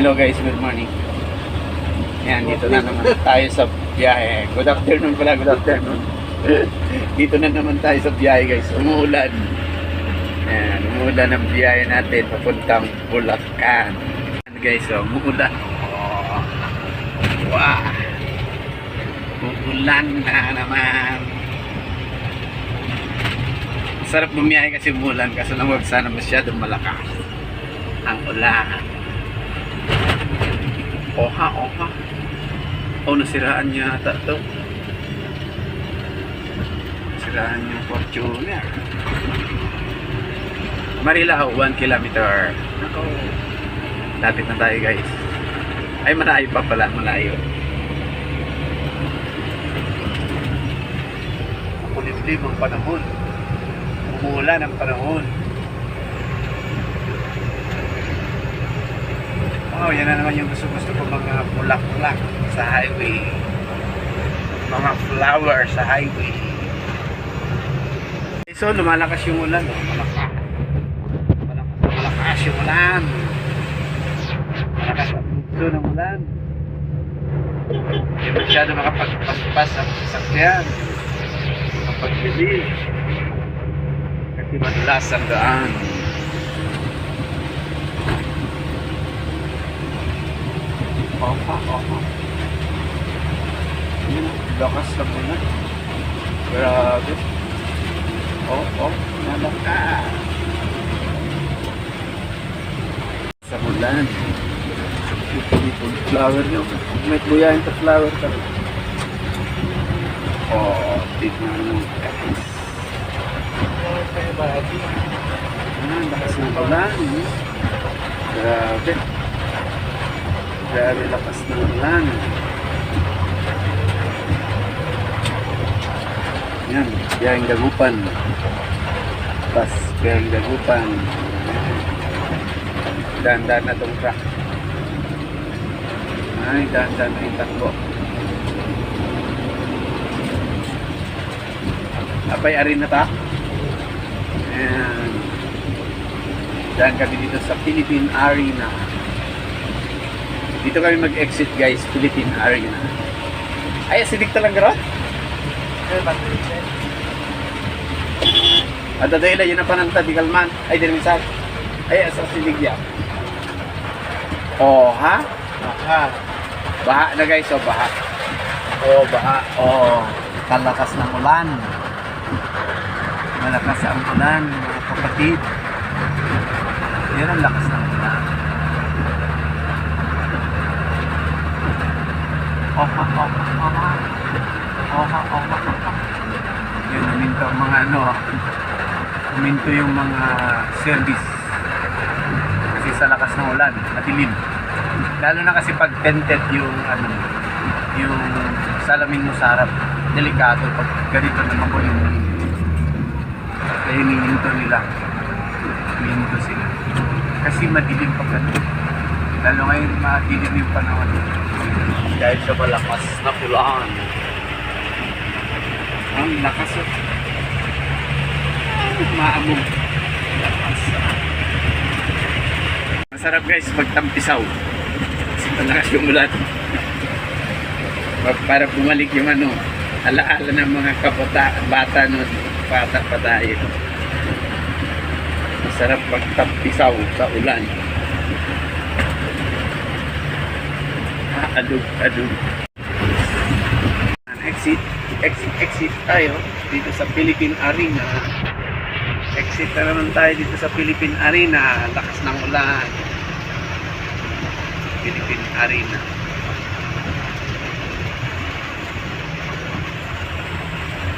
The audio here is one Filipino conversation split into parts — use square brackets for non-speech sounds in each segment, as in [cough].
Hello guys, good morning. Yan, dito na naman tayo sa biyahe. Good afternoon pala, good afternoon. [laughs] dito na naman tayo sa biyahe guys. Umuulan. Yan, umuulan ang biyahe natin papuntang Bulacan. Yan guys, oh, umuulan. Oh. Wow. Umuulan na naman. Sarap bumiyahe kasi umulan kasi lang wag sana masyadong malakas ang ulan. Oha, oha. Oh, nasiraan niya ata to. Nasiraan yung Fortuner. Marilao, 1 kilometer. Ako. Lapit na tayo guys. Ay, malayo pa pala, malayo. Kulimlim ang panahon. Umuulan ang panahon. Oh, yan na naman yung gusto-gusto ko mga bulak-bulak sa highway. Mga flower sa highway. So, lumalakas yung ulan. Oh. Malakas. Malakas, yung ulan. Malakas ang ng ulan. Hindi masyado makapagpaspas sa sasakyan. Makapagbilis. Kasi madulas ang daan. Opa, opa. Yun, lakas na po na. Grabe. Oh, oh, nalakas. Sa mulan. Beautiful flower nyo. May buyahin sa flower ka. Oh, tignan mo. Ah, lakas ng ulan. eh. Grabe. Grabe lakas ng ulan. Yan, biyahing dagupan. Pas, biyahing dagupan. Dahan-dahan na itong truck. Ay, dahan-dahan na yung takbo. Apay, arin na ta. Ayan. Dahan kami dito sa Philippine Arena. Dito kami mag-exit guys, Philippine Arena. Ay, acidic talaga ron? At dahil yun na pananta, di kalman. Ay, di namin saan. Ay, asa acidic yan. Oh, ha? Aha. Baha na guys, oh, baha. Oh, baha. Oh, kalakas ng ulan. Malakas ang ulan, mga kapatid. Yan ang lakas ng ulan. Oha, oha, oha. Oha, oha, oha. Yan, huminto ang mga ano, huminto yung mga service. Kasi sa lakas ng ulan, matilim. Lalo na kasi pag tented yung ano, yung salamin mo sa harap, delikado pag ganito naman ko yung kaya hinihinto nila. Hinihinto sila. Kasi madilim pag ano. Lalo ngayon madilim yung panahon. Dahil sa malakas na pulaan. Ang lakas. Ay, Maamog. Lakas. Masarap guys magtampisaw. Kasi malakas yung ulan. [laughs] Para- bumalik yung ano, alaala ng mga kapata, bata nun, bata pa. Masarap magtampisaw sa ulan. Ah, adug, adug. Exit, exit, exit tayo dito sa Philippine Arena. Exit na naman tayo dito sa Philippine Arena. Lakas ng ulan. Philippine Arena.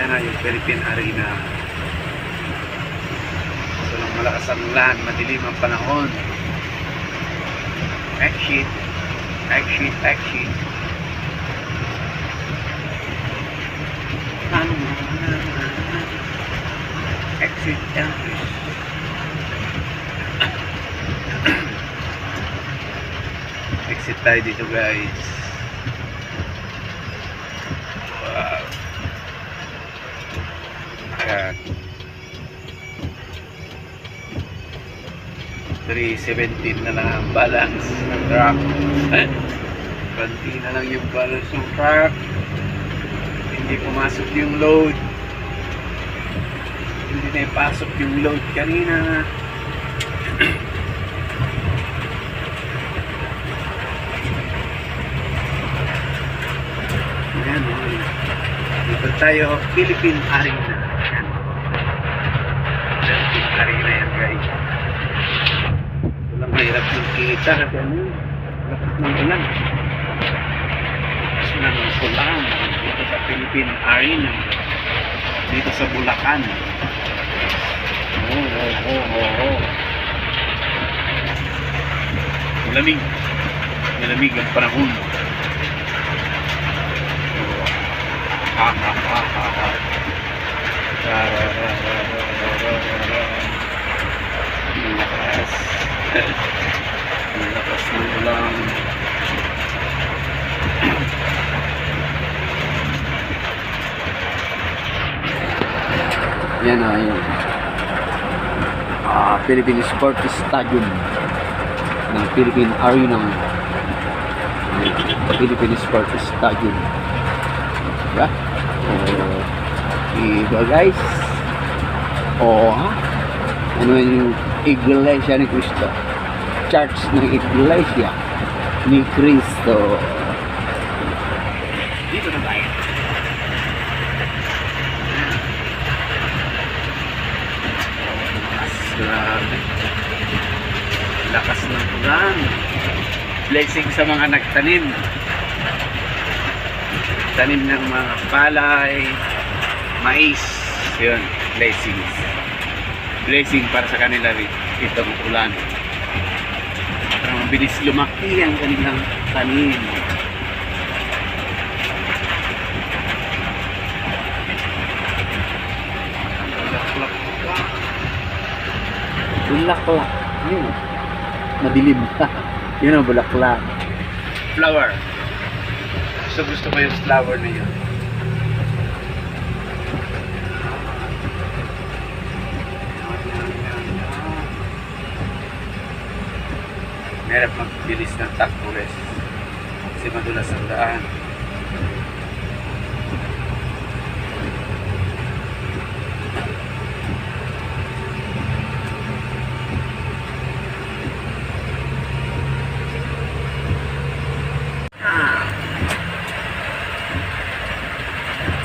Yan na yung Philippine Arena. So, nang malakas ang ulan, madilim ang panahon. Exit. Exit, exit. Exit, exit. Exit tayo dito guys. Wow. Ayan. 317 na lang ang balance ng truck. Banti na lang yung balance ng truck. Hindi pumasok yung load. Hindi na ipasok yung load kanina. Ayan, oh. Dito tayo, Philippine Arena. Mahirap yung kita kasi ano lakas ng ulan. Lakas ng ulan dito sa Philippine Arena. Dito sa Bulacan. Oo, oo, oo, oo, oo. Malamig. Malamig ang panahon. Ha ha ha ha ha. Lakas. [laughs] Ang lakas ng ulan. [clears throat] Yan na, yun. Ah, Philippine Sports Stadium ng Philippine Arena. Philippine Sports Stadium. Diba? Oh, iba guys. Oo ha? Ano yung Iglesia ni Cristo? Church ng Iglesia ni Cristo. Dito na tayo. Grabe. Lakas ng ulan. Blessing sa mga nagtanim. Tanim ng mga palay, mais. Yun, blessings. Blessing para sa kanila rin itong ulan. Mabilis lumaki ang kanilang tanim. Bulaklak. Bulaklak. Yun. Madilim. Yun ang bulaklak. Flower. Gusto gusto ko yung flower na yun. Merap magbilis ng takbo res. Kasi madulas ang daan.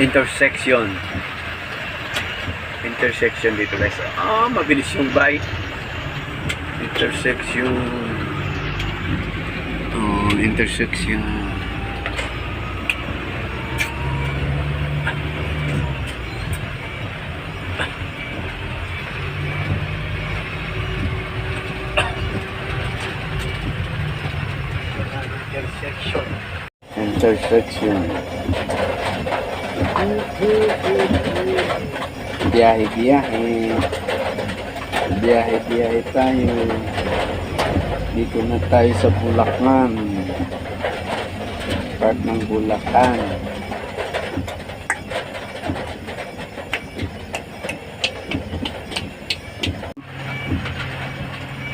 intersection intersection dito guys ah mabilis yung bike intersection oh intersection intersection. intersection. Biyahe biyahe. Biyahe biyahe tayo. Dito na tayo sa Bulacan part ng Bulacan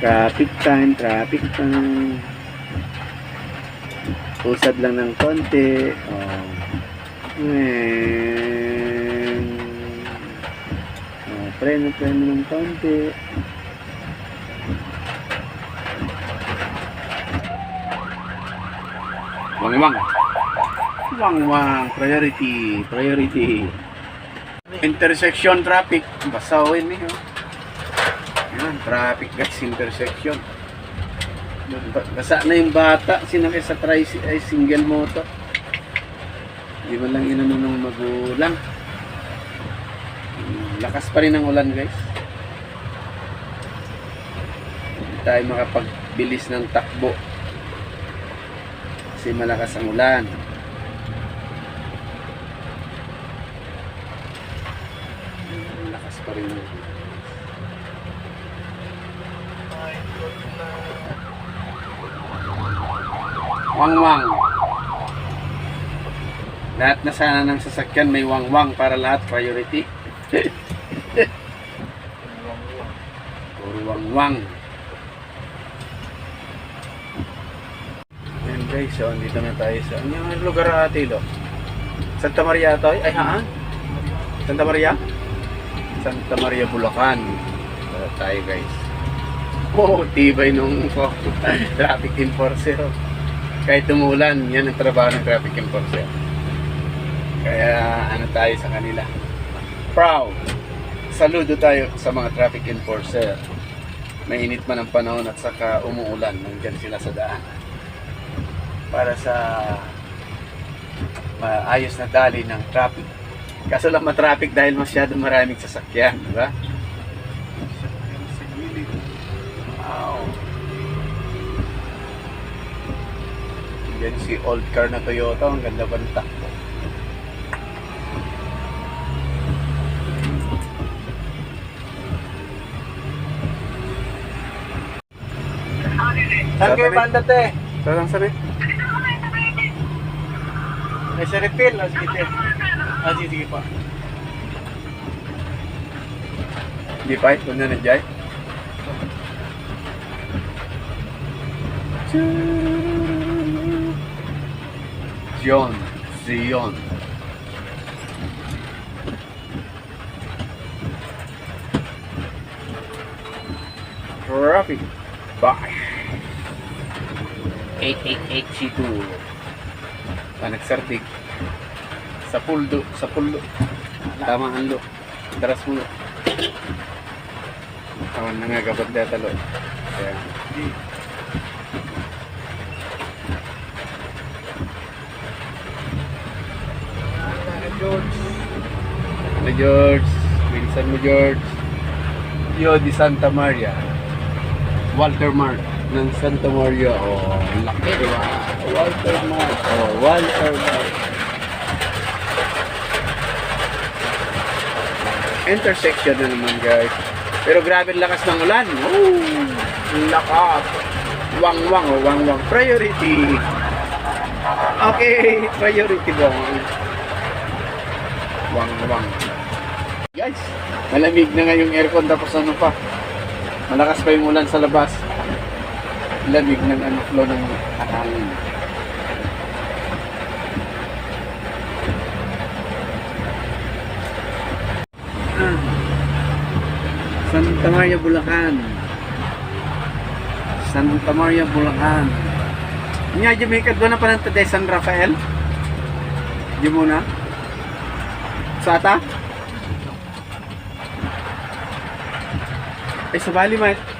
traffic time traffic time usad lang ng konti oh. Ayan. Oh, preno, preno ng konti. Wang-wang. Wang-wang. Priority. Priority. Intersection traffic. Basawin niyo. Yan, traffic guys, intersection. Basa na yung bata, sinakay sa tri ay single motor. Hindi man lang inano ng magulang. Lakas pa rin ang ulan guys. Hindi tayo makapagbilis ng takbo. Kasi malakas ang ulan. pa rin yun. Wangwang. Lahat na sana ng sasakyan may wangwang para lahat priority. [laughs] Puro wangwang. Ayan guys, so andito na tayo sa... Ano yung lugar ate, lo? Santa Maria to? Ay, ha? Santa Maria? Santa Maria Bulacan. So, tayo guys. Oh, tibay nung [laughs] traffic enforcer. Kahit tumulan, yan ang trabaho ng traffic enforcer. Kaya ano tayo sa kanila. Proud. Saludo tayo sa mga traffic enforcer. Mainit man ang panahon at saka umuulan, nandyan sila sa daan. Para sa maayos na dali ng traffic. Kaso lang matraffic dahil masyado maraming sasakyan, di ba? Wow. Yan si old car na Toyota, ang ganda ba ng takbo? Saan kayo banda te? Saan sabi? May sa refill. Ah, sige te. Ah, sige, sige pa. Di pa, kung na nandiyan. Zion, Zion. Traffic. Bye. 888 Ah, nagsartik. Sa puldo, sa puldo. Tama ang lo. Daras mo lo. Awan na nga gabag data lo. Kaya, George. Ano George? Bilisan mo George. Yo di Santa Maria. Walter Mark ng Santa Maria. Oh, laki diba? Walter Mark. Oh, Walter Mark. Intersection na naman guys. Pero grabe ang lakas ng ulan. Oh, lakas. Wang wang oh, wang wang. Priority. Okay, priority bong. Wang wang. Guys, malamig na nga yung aircon tapos ano pa. Malakas pa yung ulan sa labas. Lamig ng ano flow ng hangin. Ah. Santa Maria Bulacan. Santa Maria Bulacan. Nya Jamaica doon na pa ng taday San Rafael. Di muna. Sa ata? Ay, sa Bali, man. Sabali.